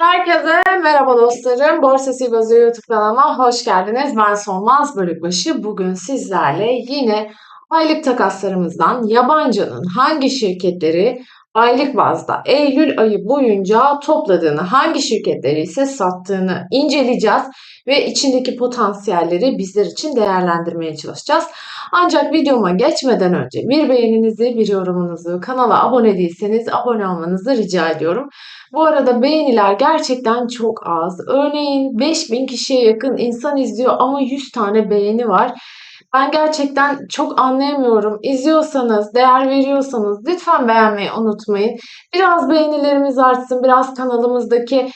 Herkese merhaba dostlarım. Borsa Sibozu YouTube kanalıma hoş geldiniz. Ben Solmaz Bölükbaşı. Bugün sizlerle yine aylık takaslarımızdan yabancının hangi şirketleri aylık bazda Eylül ayı boyunca topladığını, hangi şirketleri ise sattığını inceleyeceğiz ve içindeki potansiyelleri bizler için değerlendirmeye çalışacağız. Ancak videoma geçmeden önce bir beğeninizi, bir yorumunuzu, kanala abone değilseniz abone olmanızı rica ediyorum. Bu arada beğeniler gerçekten çok az. Örneğin 5000 kişiye yakın insan izliyor ama 100 tane beğeni var. Ben gerçekten çok anlayamıyorum. İzliyorsanız, değer veriyorsanız lütfen beğenmeyi unutmayın. Biraz beğenilerimiz artsın, biraz kanalımızdaki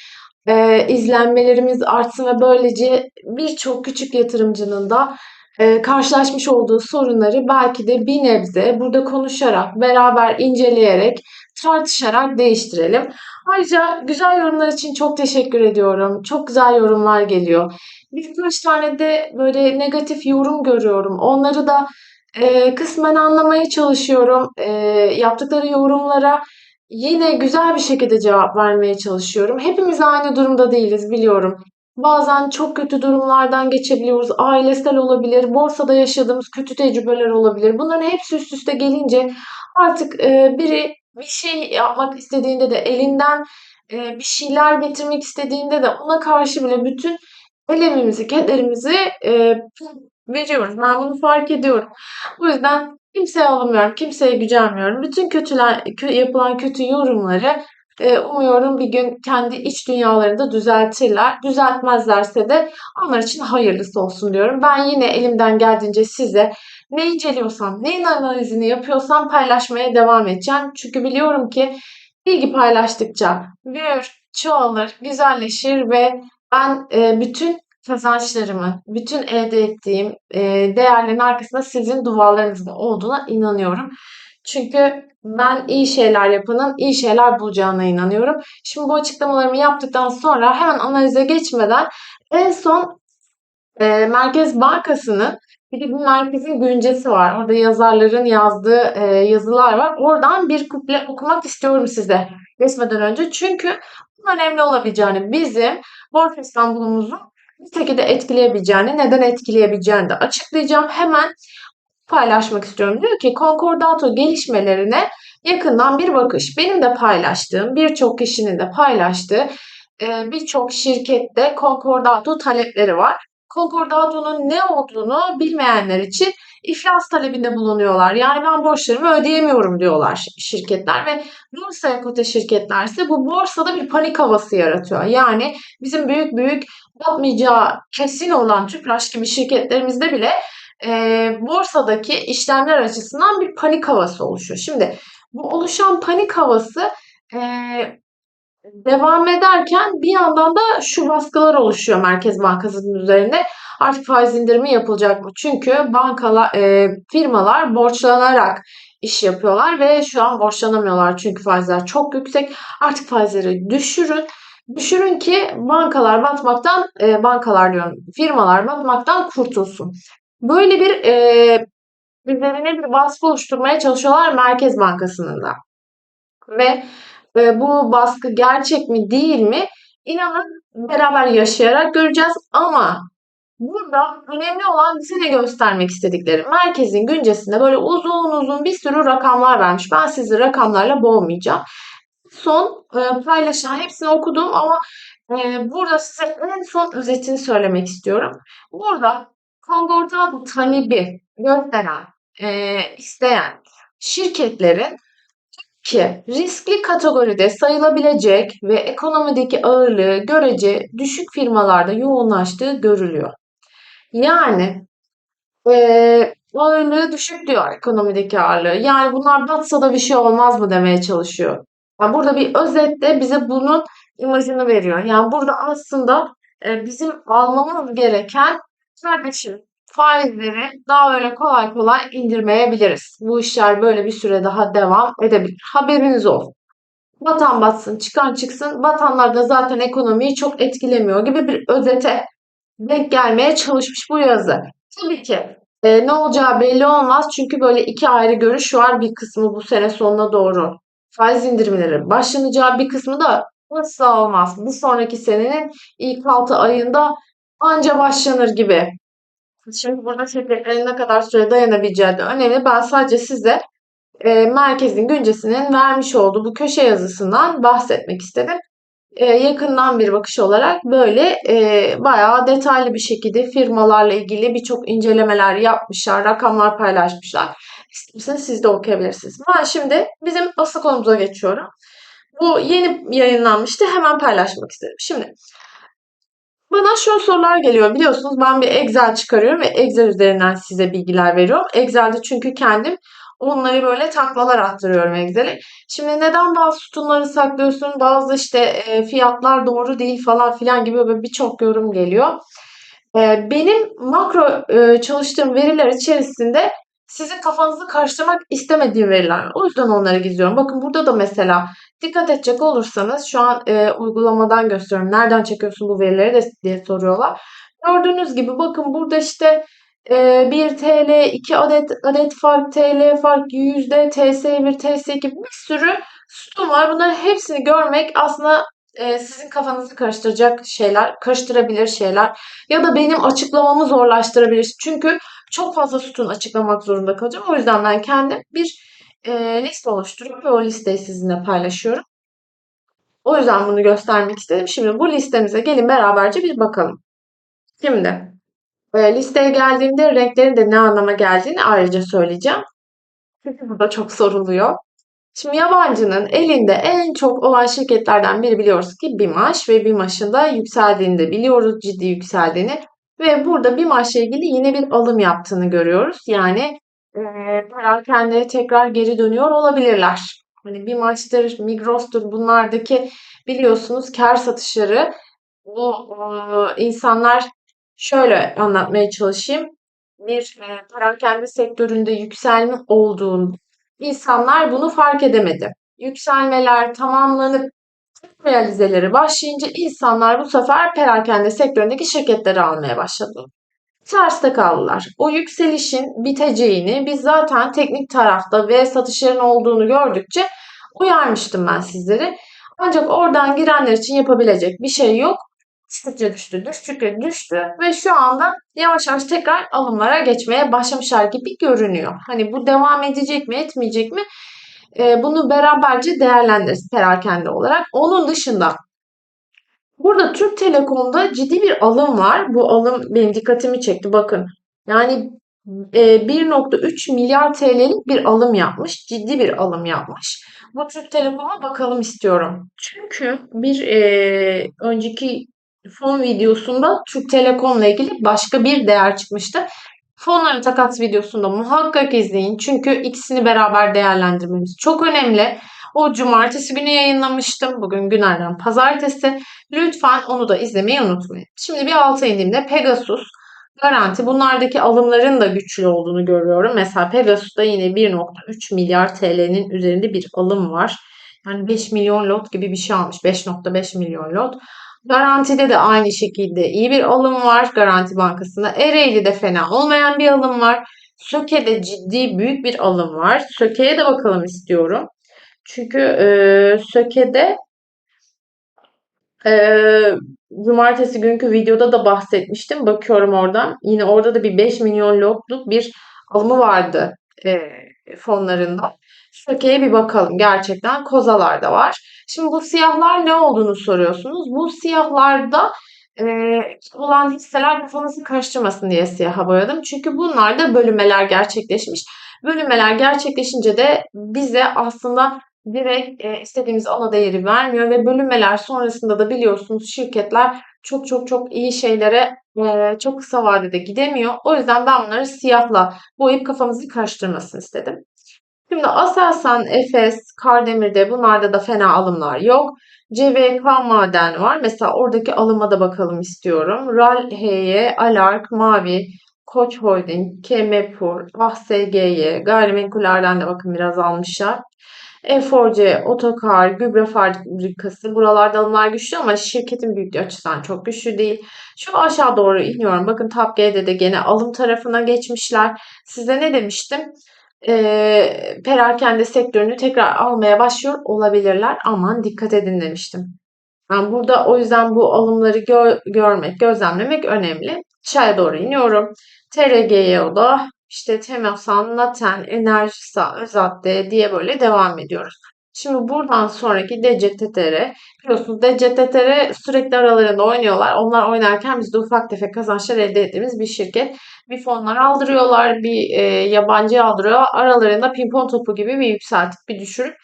e, izlenmelerimiz artsın ve böylece birçok küçük yatırımcının da e, karşılaşmış olduğu sorunları belki de bir nebze burada konuşarak, beraber inceleyerek, tartışarak değiştirelim. Ayrıca güzel yorumlar için çok teşekkür ediyorum. Çok güzel yorumlar geliyor. Birkaç tane de böyle negatif yorum görüyorum. Onları da e, kısmen anlamaya çalışıyorum. E, yaptıkları yorumlara yine güzel bir şekilde cevap vermeye çalışıyorum. Hepimiz aynı durumda değiliz biliyorum. Bazen çok kötü durumlardan geçebiliyoruz. Ailesel olabilir, borsada yaşadığımız kötü tecrübeler olabilir. Bunların hepsi üst üste gelince artık e, biri bir şey yapmak istediğinde de elinden e, bir şeyler getirmek istediğinde de ona karşı bile bütün elemimizi, kederimizi e, veriyoruz. Ben bunu fark ediyorum. O yüzden kimseye alınmıyorum, kimseye gücenmiyorum. Bütün kötüler, kö, yapılan kötü yorumları e, umuyorum bir gün kendi iç dünyalarında düzeltirler. Düzeltmezlerse de onlar için hayırlısı olsun diyorum. Ben yine elimden geldiğince size ne inceliyorsam, neyin analizini yapıyorsam paylaşmaya devam edeceğim. Çünkü biliyorum ki bilgi paylaştıkça büyür, çoğalır, güzelleşir ve ben e, bütün kazançlarımı, bütün elde ettiğim e, değerlerin arkasında sizin dualarınızın olduğuna inanıyorum. Çünkü ben iyi şeyler yapanın iyi şeyler bulacağına inanıyorum. Şimdi bu açıklamalarımı yaptıktan sonra hemen analize geçmeden en son e, Merkez Bankası'nın bir de bu merkezin güncesi var. Orada yazarların yazdığı e, yazılar var. Oradan bir kuple okumak istiyorum size geçmeden önce. Çünkü bunun önemli olabileceğini bizim Borsa İstanbul'umuzu bir şekilde etkileyebileceğini, neden etkileyebileceğini de açıklayacağım. Hemen paylaşmak istiyorum. Diyor ki konkordato gelişmelerine yakından bir bakış. Benim de paylaştığım, birçok kişinin de paylaştığı birçok şirkette konkordato talepleri var. Konkordato'nun ne olduğunu bilmeyenler için iflas talebinde bulunuyorlar. Yani ben borçlarımı ödeyemiyorum diyorlar şirketler ve borsaya kote şirketler ise bu borsada bir panik havası yaratıyor. Yani bizim büyük büyük batmayacağı kesin olan Tüpraş gibi şirketlerimizde bile e, borsadaki işlemler açısından bir panik havası oluşuyor. Şimdi bu oluşan panik havası e, devam ederken bir yandan da şu baskılar oluşuyor Merkez Bankası'nın üzerinde. Artık faiz indirimi yapılacak mı? Çünkü bankalar, e, firmalar borçlanarak iş yapıyorlar ve şu an borçlanamıyorlar çünkü faizler çok yüksek. Artık faizleri düşürün. Düşürün ki bankalar batmaktan, e, bankalar diyorum, firmalar batmaktan kurtulsun. Böyle bir e, üzerine bir baskı oluşturmaya çalışıyorlar Merkez Bankası'nın da. Ve e, bu baskı gerçek mi değil mi? İnanın beraber yaşayarak göreceğiz ama burada önemli olan bize ne göstermek istedikleri. Merkezin güncesinde böyle uzun uzun bir sürü rakamlar vermiş. Ben sizi rakamlarla boğmayacağım. Son e, paylaşılan hepsini okudum ama e, burada size en son özetini söylemek istiyorum. Burada konkordato talebi gösteren, e, isteyen şirketlerin ki riskli kategoride sayılabilecek ve ekonomideki ağırlığı görece düşük firmalarda yoğunlaştığı görülüyor. Yani e, ağırlığı düşük diyor ekonomideki ağırlığı. Yani bunlar batsa da bir şey olmaz mı demeye çalışıyor. Yani burada bir özetle bize bunun imajını veriyor. Yani burada aslında e, bizim almamız gereken kardeşim faizleri daha öyle kolay kolay indirmeyebiliriz. Bu işler böyle bir süre daha devam edebilir. Haberiniz olsun. Batan batsın, çıkan çıksın. Batanlar da zaten ekonomiyi çok etkilemiyor gibi bir özete denk gelmeye çalışmış bu yazı. Tabii ki e, ne olacağı belli olmaz. Çünkü böyle iki ayrı görüş var. Bir kısmı bu sene sonuna doğru faiz indirimleri başlanacağı bir kısmı da Asla olmaz. Bir sonraki senenin ilk 6 ayında anca başlanır gibi. Şimdi burada şirketlerin ne kadar süre dayanabileceği de önemli. Ben sadece size e, merkezin güncesinin vermiş olduğu bu köşe yazısından bahsetmek istedim. E, yakından bir bakış olarak böyle e, bayağı detaylı bir şekilde firmalarla ilgili birçok incelemeler yapmışlar, rakamlar paylaşmışlar. İsterseniz siz de okuyabilirsiniz. Ben şimdi bizim asıl konumuza geçiyorum. Bu yeni yayınlanmıştı. Hemen paylaşmak istedim. Şimdi bana şöyle sorular geliyor. Biliyorsunuz ben bir Excel çıkarıyorum ve Excel üzerinden size bilgiler veriyorum. Excel'de çünkü kendim onları böyle taklalar attırıyorum Excel'e. Şimdi neden bazı sütunları saklıyorsun, bazı işte e, fiyatlar doğru değil falan filan gibi böyle birçok yorum geliyor. E, benim makro e, çalıştığım veriler içerisinde sizin kafanızı karıştırmak istemediğim veriler. O yüzden onları gizliyorum. Bakın burada da mesela dikkat edecek olursanız şu an e, uygulamadan gösteriyorum. Nereden çekiyorsun bu verileri de diye soruyorlar. Gördüğünüz gibi bakın burada işte e, 1 TL, 2 adet adet fark, TL fark, yüzde, TS1, TS2 bir sürü sütun var. Bunların hepsini görmek aslında e, sizin kafanızı karıştıracak şeyler, karıştırabilir şeyler ya da benim açıklamamı zorlaştırabilir. Çünkü çok fazla sütun açıklamak zorunda kalacağım. O yüzden ben kendim bir e, liste oluşturup ve o listeyi sizinle paylaşıyorum. O yüzden bunu göstermek istedim. Şimdi bu listemize gelin beraberce bir bakalım. Şimdi e, listeye geldiğimde renklerin de ne anlama geldiğini ayrıca söyleyeceğim. Çünkü burada çok soruluyor. Şimdi yabancının elinde en çok olan şirketlerden biri biliyoruz ki BİMAŞ ve BİMAŞ'ın da yükseldiğini de biliyoruz, ciddi yükseldiğini. Ve burada BİMAŞ'la ilgili yine bir alım yaptığını görüyoruz. Yani perakendeye tekrar geri dönüyor olabilirler. Hani BİMAŞ'tır, Migros'tur bunlardaki biliyorsunuz kar satışları bu e, insanlar şöyle anlatmaya çalışayım. Bir e, perakende sektöründe yükselme olduğunda İnsanlar bunu fark edemedi. Yükselmeler tamamlanıp realizeleri başlayınca insanlar bu sefer perakende sektöründeki şirketleri almaya başladı. Terste kaldılar. O yükselişin biteceğini biz zaten teknik tarafta ve satışların olduğunu gördükçe uyarmıştım ben sizleri. Ancak oradan girenler için yapabilecek bir şey yok. Düştükçe düştü, düştükçe düştü ve şu anda yavaş yavaş tekrar alımlara geçmeye başlamışlar gibi görünüyor. Hani bu devam edecek mi, etmeyecek mi? Ee, bunu beraberce değerlendiririz perakende olarak. Onun dışında burada Türk Telekom'da ciddi bir alım var. Bu alım benim dikkatimi çekti. Bakın yani 1.3 e, milyar TL'lik bir alım yapmış. Ciddi bir alım yapmış. Bu Türk Telekom'a bakalım istiyorum. Çünkü bir e, önceki fon videosunda Türk Telekom'la ilgili başka bir değer çıkmıştı. Fonların takas videosunda muhakkak izleyin. Çünkü ikisini beraber değerlendirmemiz çok önemli. O cumartesi günü yayınlamıştım. Bugün günlerden pazartesi. Lütfen onu da izlemeyi unutmayın. Şimdi bir alta indiğimde Pegasus, Garanti bunlardaki alımların da güçlü olduğunu görüyorum. Mesela Pegasus'ta yine 1.3 milyar TL'nin üzerinde bir alım var. Yani 5 milyon lot gibi bir şey almış. 5.5 milyon lot. Garantide de aynı şekilde iyi bir alım var Garanti Bankası'nda. Ereğli'de fena olmayan bir alım var. Söke'de ciddi büyük bir alım var. Söke'ye de bakalım istiyorum. Çünkü e, Söke'de e, cumartesi günkü videoda da bahsetmiştim. Bakıyorum oradan. Yine orada da bir 5 milyon lotluk bir alımı vardı e, fonlarında. Şöke'ye bir bakalım. Gerçekten kozalar da var. Şimdi bu siyahlar ne olduğunu soruyorsunuz. Bu siyahlarda e, olan hisseler kafanızı karıştırmasın diye siyaha boyadım. Çünkü bunlarda bölünmeler gerçekleşmiş. Bölünmeler gerçekleşince de bize aslında direkt e, istediğimiz ana değeri vermiyor ve bölünmeler sonrasında da biliyorsunuz şirketler çok çok çok iyi şeylere e, çok kısa vadede gidemiyor. O yüzden ben bunları siyahla boyayıp kafamızı karıştırmasın istedim. Şimdi Aselsan, Efes, Kardemir'de bunlarda da fena alımlar yok. CVK maden var. Mesela oradaki alıma da bakalım istiyorum. RAL, HY, Alark, Mavi, Koç Holding, Kemepur, ASGY, gayrimenkullerden de bakın biraz almışlar. E4C, Otokar, Gübre Fabrikası buralarda alımlar güçlü ama şirketin büyüklüğü açısından çok güçlü değil. Şu aşağı doğru iniyorum. Bakın Top de gene alım tarafına geçmişler. Size ne demiştim? Ee, perakende sektörünü tekrar almaya başlıyor olabilirler. Aman dikkat edin demiştim. Yani burada o yüzden bu alımları gö görmek, gözlemlemek önemli. Aşağıya doğru iniyorum. TRGYO'da işte Temosan, Naten, Enerjisa, Özadde diye böyle devam ediyoruz. Şimdi buradan sonraki DCTTR. Biliyorsunuz DCTTR sürekli aralarında oynuyorlar. Onlar oynarken biz de ufak tefek kazançlar elde ettiğimiz bir şirket. Bir fonlar aldırıyorlar, bir e, yabancı aldırıyor. Aralarında pimpon topu gibi bir yükseltip bir düşürüp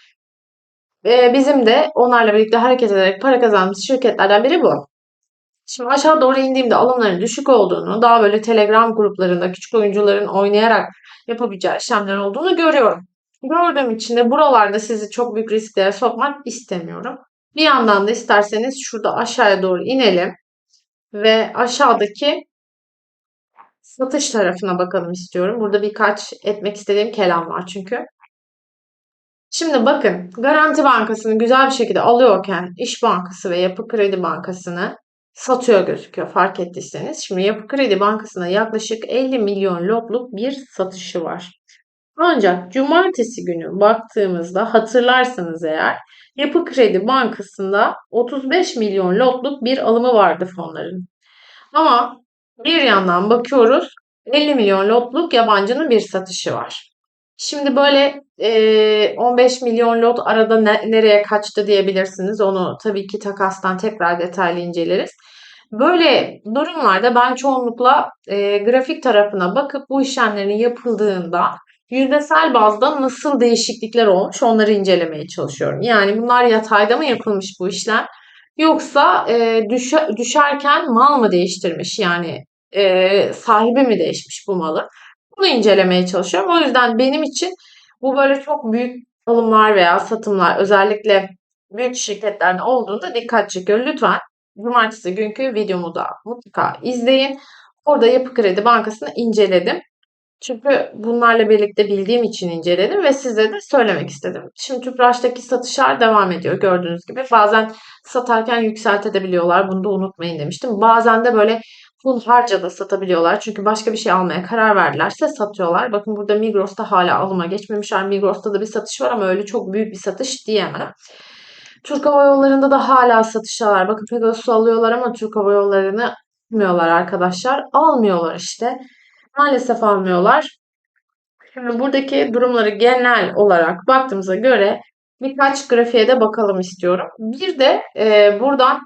e, bizim de onlarla birlikte hareket ederek para kazandığımız şirketlerden biri bu. Şimdi aşağı doğru indiğimde alımların düşük olduğunu, daha böyle Telegram gruplarında küçük oyuncuların oynayarak yapabileceği işlemler olduğunu görüyorum. Gördüğüm için de buralarda sizi çok büyük risklere sokmak istemiyorum. Bir yandan da isterseniz şurada aşağıya doğru inelim ve aşağıdaki satış tarafına bakalım istiyorum. Burada birkaç etmek istediğim kelam var çünkü. Şimdi bakın Garanti Bankası'nı güzel bir şekilde alıyorken İş Bankası ve Yapı Kredi Bankası'nı satıyor gözüküyor fark ettiyseniz. Şimdi Yapı Kredi Bankası'na yaklaşık 50 milyon lotluk bir satışı var. Ancak cumartesi günü baktığımızda hatırlarsanız eğer Yapı Kredi Bankası'nda 35 milyon lotluk bir alımı vardı fonların. Ama bir yandan bakıyoruz 50 milyon lotluk yabancının bir satışı var. Şimdi böyle e, 15 milyon lot arada ne, nereye kaçtı diyebilirsiniz. Onu tabii ki takastan tekrar detaylı inceleriz. Böyle durumlarda ben çoğunlukla e, grafik tarafına bakıp bu işlemlerin yapıldığında yüzdesel bazda nasıl değişiklikler olmuş onları incelemeye çalışıyorum. Yani bunlar yatayda mı yapılmış bu işlem yoksa e, düşe, düşerken mal mı değiştirmiş yani e, sahibi mi değişmiş bu malı? Bunu incelemeye çalışıyorum. O yüzden benim için bu böyle çok büyük alımlar veya satımlar özellikle büyük şirketlerde olduğunda dikkat çekiyor. Lütfen cumartesi günkü videomu da mutlaka izleyin. Orada Yapı Kredi Bankası'nı inceledim. Çünkü bunlarla birlikte bildiğim için inceledim ve size de söylemek istedim. Şimdi Tüpraş'taki satışlar devam ediyor gördüğünüz gibi. Bazen satarken yükseltebiliyorlar. Bunu da unutmayın demiştim. Bazen de böyle full harca da satabiliyorlar. Çünkü başka bir şey almaya karar verdilerse satıyorlar. Bakın burada Migros'ta hala alıma geçmemişler. Migros'ta da bir satış var ama öyle çok büyük bir satış diyemem. Türk Hava Yolları'nda da hala satışlar. Bakın Pegasus'u alıyorlar ama Türk Hava Yolları'nı almıyorlar arkadaşlar. Almıyorlar işte. Maalesef almıyorlar. Şimdi buradaki durumları genel olarak baktığımıza göre birkaç grafiğe de bakalım istiyorum. Bir de e, buradan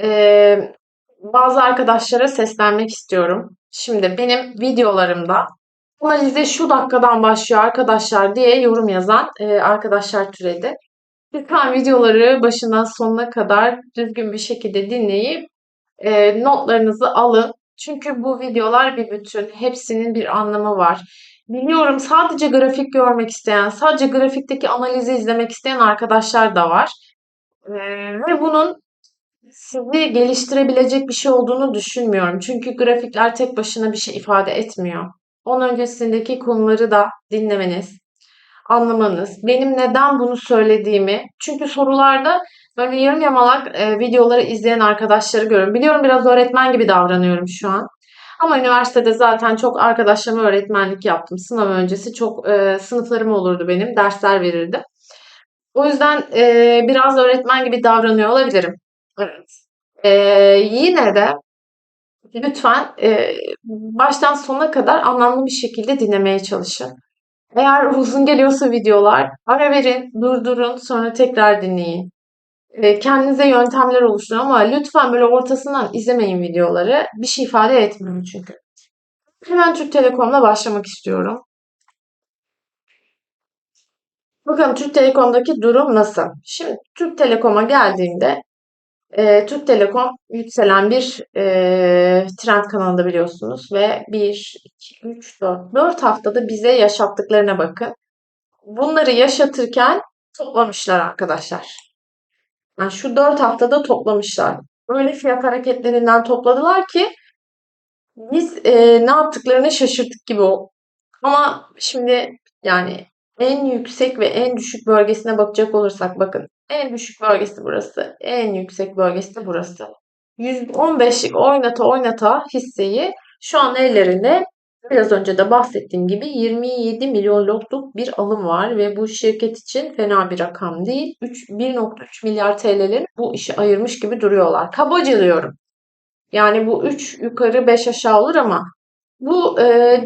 e, bazı arkadaşlara seslenmek istiyorum. Şimdi benim videolarımda analize şu dakikadan başlıyor arkadaşlar diye yorum yazan e, arkadaşlar türedi. Lütfen videoları başından sonuna kadar düzgün bir şekilde dinleyip e, notlarınızı alın. Çünkü bu videolar bir bütün. Hepsinin bir anlamı var. Biliyorum sadece grafik görmek isteyen, sadece grafikteki analizi izlemek isteyen arkadaşlar da var. Ee, ve bunun sizi geliştirebilecek bir şey olduğunu düşünmüyorum. Çünkü grafikler tek başına bir şey ifade etmiyor. Onun öncesindeki konuları da dinlemeniz, anlamanız, benim neden bunu söylediğimi, çünkü sorularda böyle yarım yamalak e, videoları izleyen arkadaşları görüyorum. Biliyorum biraz öğretmen gibi davranıyorum şu an. Ama üniversitede zaten çok arkadaşlarıma öğretmenlik yaptım. Sınav öncesi çok e, sınıflarım olurdu benim, dersler verirdim. O yüzden e, biraz öğretmen gibi davranıyor olabilirim. Evet. E, yine de lütfen e, baştan sona kadar anlamlı bir şekilde dinlemeye çalışın. Eğer uzun geliyorsa videolar ara verin, durdurun, sonra tekrar dinleyin. E, kendinize yöntemler oluşturun ama lütfen böyle ortasından izlemeyin videoları. Bir şey ifade etmiyor çünkü. Hemen Türk Telekom'la başlamak istiyorum. Bakın Türk Telekom'daki durum nasıl? Şimdi Türk Telekom'a geldiğimde e, Türk Telekom yükselen bir e, trend kanalında biliyorsunuz ve 1, 2, 3, 4, 4 haftada bize yaşattıklarına bakın. Bunları yaşatırken toplamışlar arkadaşlar. Yani şu 4 haftada toplamışlar. Öyle fiyat hareketlerinden topladılar ki biz e, ne yaptıklarını şaşırdık gibi o. Ama şimdi yani en yüksek ve en düşük bölgesine bakacak olursak bakın en düşük bölgesi burası. En yüksek bölgesi de burası. %15'lik oynata oynata hisseyi şu an ellerinde Biraz önce de bahsettiğim gibi 27 milyon lotluk bir alım var ve bu şirket için fena bir rakam değil. 3 1.3 milyar TL'leri bu işi ayırmış gibi duruyorlar. Kabaca diyorum. Yani bu 3 yukarı 5 aşağı olur ama bu e,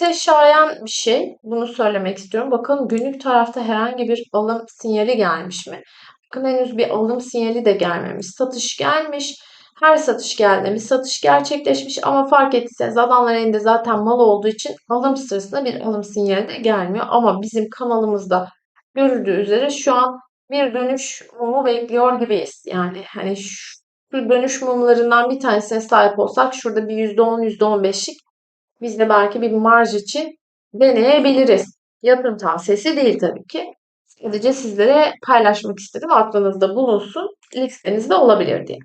dikkate şayan bir şey. Bunu söylemek istiyorum. Bakın günlük tarafta herhangi bir alım sinyali gelmiş mi? Bakın henüz bir alım sinyali de gelmemiş. Satış gelmiş. Her satış geldi mi? Satış gerçekleşmiş ama fark ettiyseniz adamların elinde zaten mal olduğu için alım sırasında bir alım sinyali de gelmiyor. Ama bizim kanalımızda görüldüğü üzere şu an bir dönüş mumu bekliyor gibiyiz. Yani hani şu dönüş mumlarından bir tanesine sahip olsak şurada bir %10, %15'lik biz de belki bir marj için deneyebiliriz. Yatırım tavsiyesi değil tabii ki. Sadece sizlere paylaşmak istedim. Aklınızda bulunsun. Listenizde olabilir diye.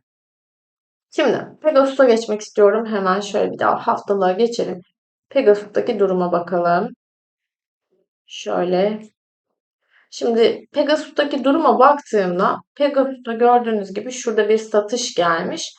Şimdi Pegasus'a geçmek istiyorum. Hemen şöyle bir daha haftalığa geçelim. Pegasus'taki duruma bakalım. Şöyle. Şimdi Pegasus'taki duruma baktığımda Pegasus'ta gördüğünüz gibi şurada bir satış gelmiş.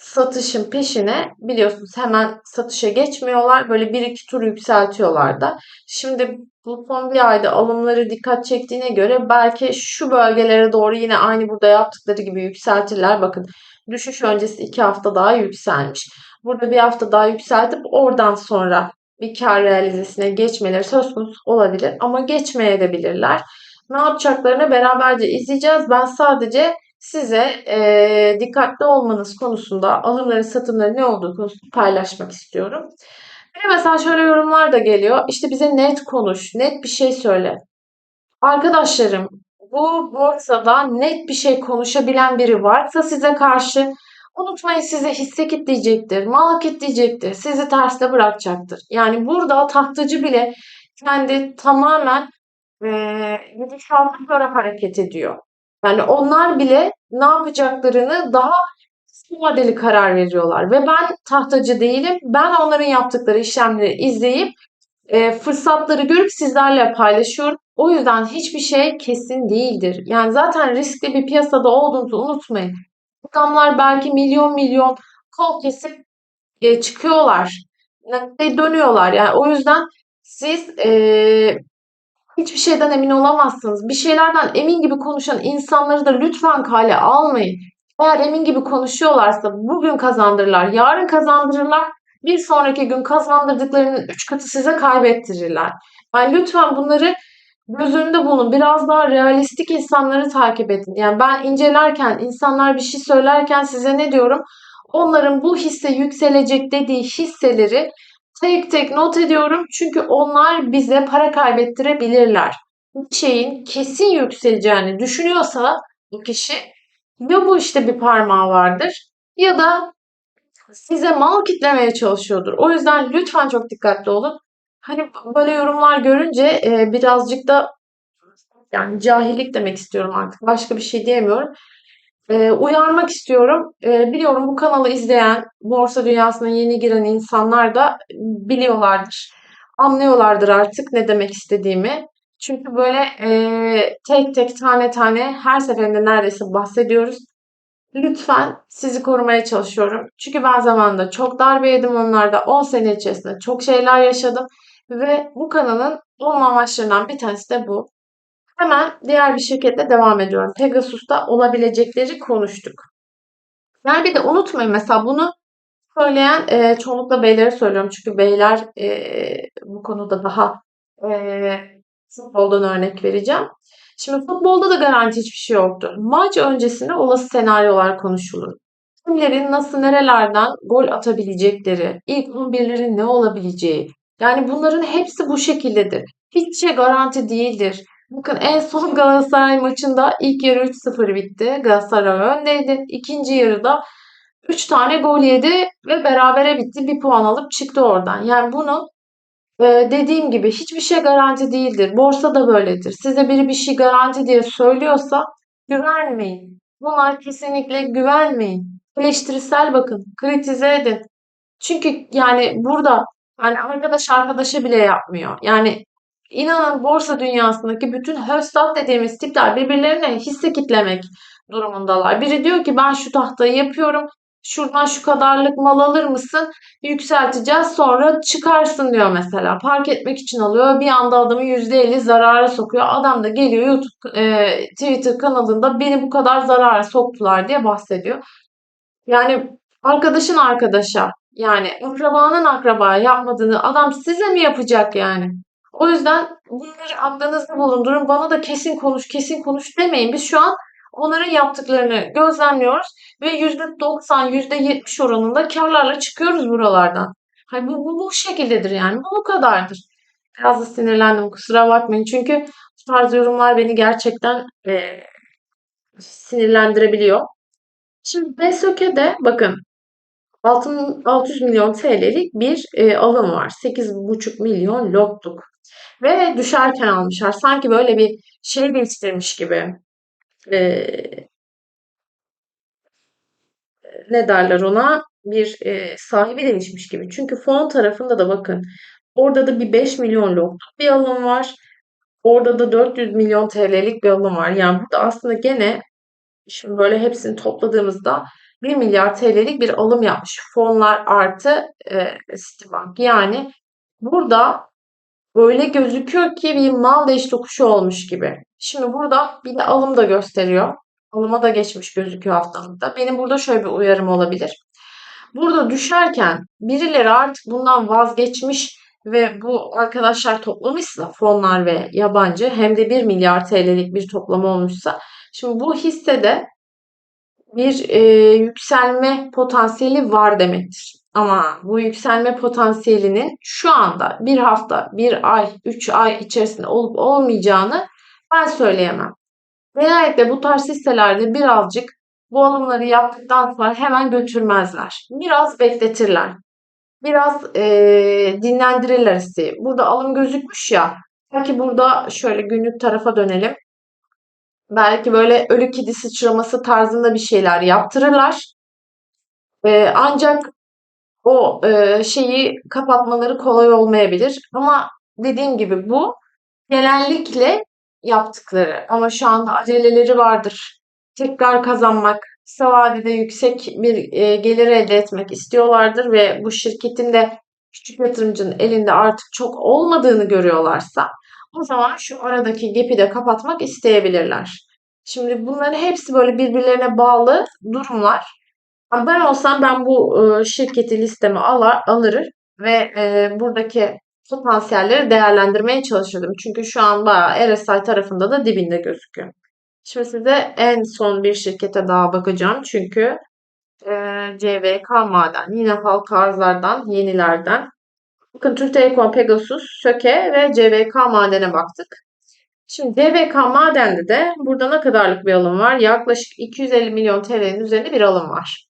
Satışın peşine biliyorsunuz hemen satışa geçmiyorlar. Böyle bir iki tur yükseltiyorlar da. Şimdi bu son bir ayda alımları dikkat çektiğine göre belki şu bölgelere doğru yine aynı burada yaptıkları gibi yükseltirler. Bakın düşüş öncesi iki hafta daha yükselmiş. Burada bir hafta daha yükseltip oradan sonra bir kar realizesine geçmeleri söz konusu olabilir ama geçmeye de bilirler. Ne yapacaklarını beraberce izleyeceğiz. Ben sadece size e, dikkatli olmanız konusunda alımların satımların ne olduğu konusunda paylaşmak istiyorum. Ve mesela şöyle yorumlar da geliyor. İşte bize net konuş, net bir şey söyle. Arkadaşlarım bu borsada net bir şey konuşabilen biri varsa size karşı unutmayın size hisse kitleyecektir, mal kitleyecektir, sizi terste bırakacaktır. Yani burada tahtacı bile kendi tamamen eee gidişata göre hareket ediyor. Yani onlar bile ne yapacaklarını daha kısa vadeli karar veriyorlar. Ve ben tahtacı değilim. Ben onların yaptıkları işlemleri izleyip e, fırsatları görüp sizlerle paylaşıyorum. O yüzden hiçbir şey kesin değildir. Yani zaten riskli bir piyasada olduğunuzu unutmayın. Adamlar belki milyon milyon kol kesip e, çıkıyorlar. Nakde dönüyorlar. Yani o yüzden siz e, hiçbir şeyden emin olamazsınız. Bir şeylerden emin gibi konuşan insanları da lütfen kale almayın. Eğer emin gibi konuşuyorlarsa bugün kazandırırlar, yarın kazandırırlar, bir sonraki gün kazandırdıklarının üç katı size kaybettirirler. Yani lütfen bunları göz önünde bulun. Biraz daha realistik insanları takip edin. Yani ben incelerken, insanlar bir şey söylerken size ne diyorum? Onların bu hisse yükselecek dediği hisseleri tek tek not ediyorum. Çünkü onlar bize para kaybettirebilirler. Bir şeyin kesin yükseleceğini düşünüyorsa bu kişi ya bu işte bir parmağı vardır ya da size mal kitlemeye çalışıyordur. O yüzden lütfen çok dikkatli olun. Hani böyle yorumlar görünce e, birazcık da yani cahillik demek istiyorum artık. Başka bir şey diyemiyorum. E, uyarmak istiyorum. E, biliyorum bu kanalı izleyen, borsa dünyasına yeni giren insanlar da biliyorlardır. Anlıyorlardır artık ne demek istediğimi. Çünkü böyle e, tek tek tane tane her seferinde neredeyse bahsediyoruz. Lütfen sizi korumaya çalışıyorum. Çünkü ben zamanında çok darbe yedim onlarda. 10 sene içerisinde çok şeyler yaşadım. Ve bu kanalın olma amaçlarından bir tanesi de bu. Hemen diğer bir şirketle devam ediyorum. Pegasus'ta olabilecekleri konuştuk. Yani bir de unutmayın mesela bunu söyleyen e, çoğunlukla beylere söylüyorum. Çünkü beyler e, bu konuda daha e, futboldan örnek vereceğim. Şimdi futbolda da garanti hiçbir şey yoktur. Maç öncesinde olası senaryolar konuşulur. Kimlerin nasıl nerelerden gol atabilecekleri, ilk 11'lerin ne olabileceği. Yani bunların hepsi bu şekildedir. Hiçbir şey garanti değildir. Bakın en son Galatasaray maçında ilk yarı 3-0 bitti. Galatasaray öndeydi. İkinci yarıda 3 tane gol yedi ve berabere bitti. Bir puan alıp çıktı oradan. Yani bunun ee, dediğim gibi hiçbir şey garanti değildir. Borsa da böyledir. Size biri bir şey garanti diye söylüyorsa güvenmeyin. Bunlar kesinlikle güvenmeyin. Eleştirisel bakın, kritize edin. Çünkü yani burada yani arkadaş arkadaşa bile yapmıyor. Yani inanın borsa dünyasındaki bütün höstat dediğimiz tipler birbirlerine hisse kitlemek durumundalar. Biri diyor ki ben şu tahtayı yapıyorum. Şuradan şu kadarlık mal alır mısın? Yükselteceğiz sonra çıkarsın diyor mesela. Park etmek için alıyor. Bir anda adamı %50 zarara sokuyor. Adam da geliyor YouTube e, Twitter kanalında beni bu kadar zarara soktular diye bahsediyor. Yani arkadaşın arkadaşa yani akrabanın akrabaya yapmadığını adam size mi yapacak yani? O yüzden bunları aklınızda bulundurun. Bana da kesin konuş, kesin konuş demeyin. Biz şu an onların yaptıklarını gözlemliyoruz ve %90, %70 oranında karlarla çıkıyoruz buralardan. Hayır, bu, bu, bu şekildedir yani. Bu bu kadardır. Biraz da sinirlendim kusura bakmayın. Çünkü bu tarz yorumlar beni gerçekten e, sinirlendirebiliyor. Şimdi BSÖK'de bakın 600 milyon TL'lik bir e, alım var. 8,5 milyon lotluk. Ve düşerken almışlar. Sanki böyle bir şey değiştirmiş gibi. E, ne derler ona? Bir e, sahibi değişmiş gibi. Çünkü fon tarafında da bakın. Orada da bir 5 milyon lotluk bir alım var. Orada da 400 milyon TL'lik bir alım var. Yani burada aslında gene Şimdi böyle hepsini topladığımızda 1 milyar TL'lik bir alım yapmış. Fonlar artı e, Citibank. Yani burada öyle gözüküyor ki bir mal değiş tokuşu olmuş gibi. Şimdi burada bir de alım da gösteriyor. Alıma da geçmiş gözüküyor haftalıkta. Benim burada şöyle bir uyarım olabilir. Burada düşerken birileri artık bundan vazgeçmiş ve bu arkadaşlar toplamışsa fonlar ve yabancı hem de 1 milyar TL'lik bir toplam olmuşsa Şimdi bu hissede bir e, yükselme potansiyeli var demektir. Ama bu yükselme potansiyelinin şu anda bir hafta, bir ay, üç ay içerisinde olup olmayacağını ben söyleyemem. Genellikle bu tarz hisselerde birazcık bu alımları yaptıktan sonra hemen götürmezler. Biraz bekletirler. Biraz e, dinlendirirler hisseyi. Burada alım gözükmüş ya. Belki burada şöyle günlük tarafa dönelim. Belki böyle ölü kedi sıçraması tarzında bir şeyler yaptırırlar. Ee, ancak o e, şeyi kapatmaları kolay olmayabilir. Ama dediğim gibi bu genellikle yaptıkları. Ama şu anda aceleleri vardır. Tekrar kazanmak, kısa vadede yüksek bir e, gelir elde etmek istiyorlardır ve bu şirketin de küçük yatırımcının elinde artık çok olmadığını görüyorlarsa o zaman şu aradaki gap'i de kapatmak isteyebilirler. Şimdi bunların hepsi böyle birbirlerine bağlı durumlar. Ben olsam ben bu e, şirketi listeme alır, alırır ve e, buradaki potansiyelleri değerlendirmeye çalışırdım. Çünkü şu an bayağı RSI tarafında da dibinde gözüküyor. Şimdi size en son bir şirkete daha bakacağım. Çünkü e, CVK Maden yine halka arzlardan, yenilerden. Bakın Türk Telekom, Pegasus, Söke ve CVK Maden'e baktık. Şimdi DBK Maden'de de burada ne kadarlık bir alım var? Yaklaşık 250 milyon TL'nin üzerinde bir alım var.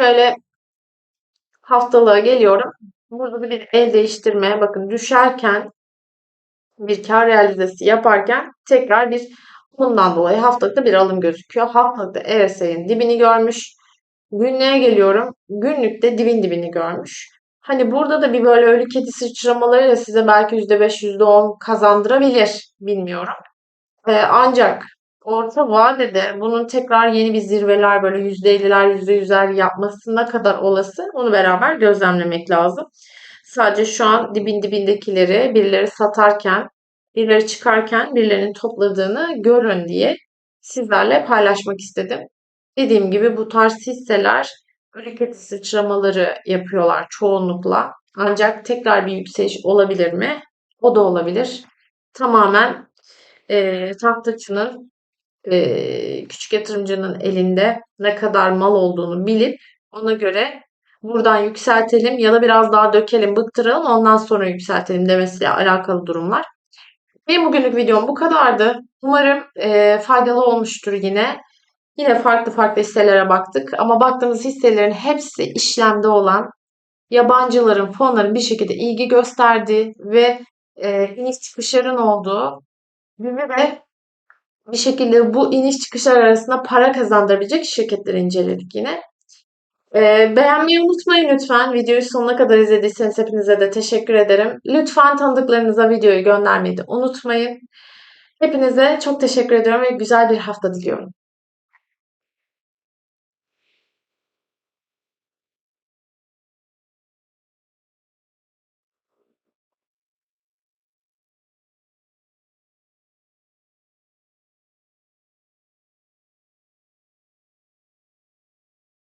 Şöyle haftalığa geliyorum. Burada bir el değiştirme. Bakın düşerken bir kar realizesi yaparken tekrar bir bundan dolayı haftalıkta bir alım gözüküyor. Haftalıkta RSI'nin dibini görmüş. Günlüğe geliyorum. Günlükte dibin dibini görmüş. Hani burada da bir böyle ölü kedi sıçramalarıyla size belki %5, %10 kazandırabilir. Bilmiyorum. Ee, ancak orta vadede bunun tekrar yeni bir zirveler böyle %50'ler, %100'ler yapmasına kadar olası onu beraber gözlemlemek lazım. Sadece şu an dibin dibindekileri birileri satarken, birileri çıkarken birilerinin topladığını görün diye sizlerle paylaşmak istedim. Dediğim gibi bu tarz hisseler hareket sıçramaları yapıyorlar çoğunlukla. Ancak tekrar bir yükseliş olabilir mi? O da olabilir. Tamamen e, tahtaçının e, küçük yatırımcının elinde ne kadar mal olduğunu bilip ona göre buradan yükseltelim ya da biraz daha dökelim, bıktıralım ondan sonra yükseltelim demesiyle alakalı durumlar. Benim bugünlük videom bu kadardı. Umarım e, faydalı olmuştur yine. Yine farklı farklı hisselere baktık ama baktığımız hisselerin hepsi işlemde olan yabancıların, fonların bir şekilde ilgi gösterdiği ve e, iniş çıkışların olduğu de bir şekilde bu iniş çıkışlar arasında para kazandırabilecek şirketleri inceledik yine. E, beğenmeyi unutmayın lütfen. Videoyu sonuna kadar izlediyseniz hepinize de teşekkür ederim. Lütfen tanıdıklarınıza videoyu göndermeyi de unutmayın. Hepinize çok teşekkür ediyorum ve güzel bir hafta diliyorum.